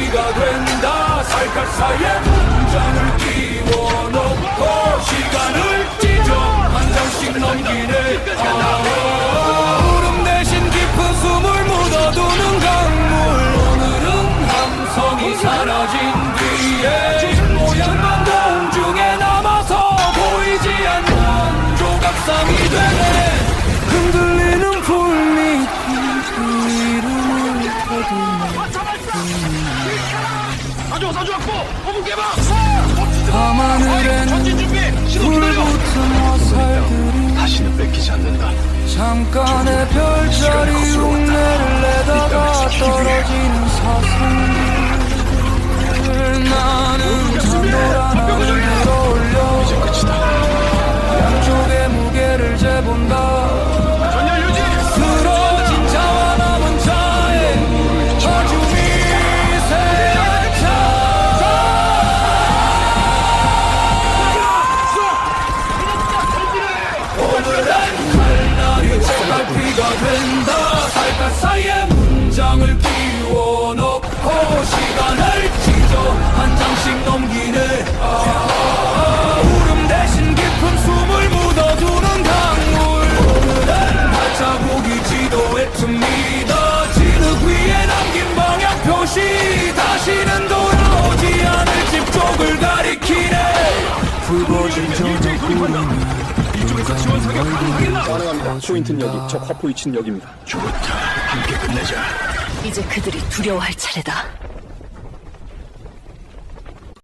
피가 된다. 살갗사이에 문장을 끼워놓고 시간을 찢어 한 장씩 넘기네. 아, 구름 대신 깊은 숨을 묻어두는 강물. 오늘은 함성이 사라진 뒤에 모양만 공중에 남아서 보이지 않는 조각상이 되 사주 사주 확보 호부 개방 밤하늘엔 전진 준비 신호 불 기다려. 다시는 뺏기지 않는다. 잠깐의 별자리 흉내를 오늘은 칼날이 제갈피가 된다 살갗 사이에 문장을 끼워넣고 시간을 찢어 한 장씩 넘기네 아, 울음 대신 깊은 숨을 묻어두는 강물 오늘은 발자국이 지도에 틉니다 진흙 위에 남긴 방향 표시 다시는 돌아오지 않을 집 쪽을 가리키네 붉어진 저녁 구름이 가능합니다. 포인트는 여기, 적 화포 위치는 여기입니다. 좋다 함께 끝내자 이제 그들이 두려워할 차례다.